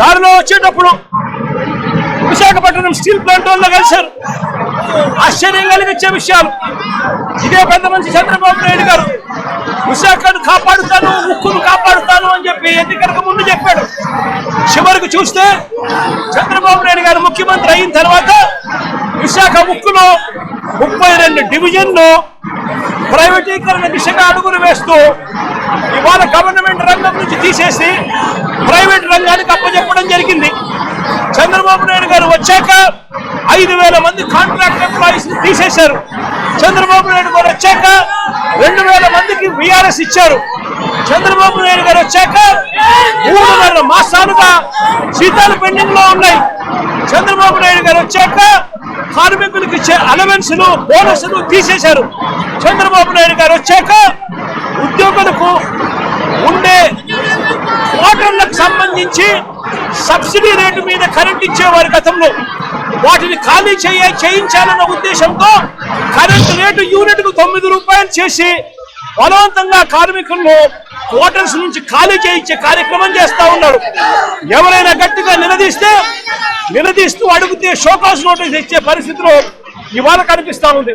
దారిలో వచ్చేటప్పుడు Visakhapatnam steel plant వల్ల కలిశారు ఆశ్చర్యం కలిగించే విషయాలు. ఇదే పెద్ద మంచి చంద్రబాబు నాయుడు గారు విశాఖను కాపాడుతాను ఉక్కును కాపాడుతాను అని చెప్పి ఎన్నికలకు ముందు చెప్పాడు. చివరికి చూస్తే చంద్రబాబు నాయుడు గారు ముఖ్యమంత్రి అయిన తర్వాత విశాఖ ముక్కులో ముప్పై రెండు డివిజన్లు ప్రైవేటీకరణ దిశగా అడుగులు వేస్తూ ఇవాళ గవర్నమెంట్ రంగం నుంచి తీసేసి ప్రైవేట్ రంగానికి అప్పచెప్పడం జరిగింది. చంద్రబాబు నాయుడు గారు వచ్చాక ఐదు వేల మంది కాంట్రాక్ట్ ఎంప్లాయీస్ తీసేశారు. చంద్రబాబు నాయుడు గారు వచ్చాక రెండు వేల మందికి బీఆర్ఎస్ ఇచ్చారు. చంద్రబాబు నాయుడు గారు వచ్చాక మూడున్నర మాసాలుగా జీతాలు పెండింగ్లో ఉన్నాయి. చంద్రబాబు నాయుడు గారు వచ్చాక కార్మికులకు ఇచ్చే అలవెన్సులు బోనస్లు తీసేశారు. చంద్రబాబు నాయుడు గారు వచ్చాక ఉద్యోగులకు మోటార్లకు సంబంధించి సబ్సిడీ రేటు మీద కరెంట్ ఇచ్చేవారు గతంలో. వాటిని ఖాళీ చేయ చేయించాలన్న ఉద్దేశంతో కరెంటు రేటు యూనిట్కు తొమ్మిది రూపాయలు చేసి బలవంతంగా కార్మికులను క్వార్టర్స్ నుంచి ఖాళీ చేయించే కార్యక్రమం చేస్తా ఉన్నారు. ఎవరైనా గట్టిగా నిలదీస్తే నిలదీస్తూ అడుగుతే షోకాస్ నోటీస్ ఇచ్చే పరిస్థితిలో ఇవాళ కనిపిస్తా ఉంది.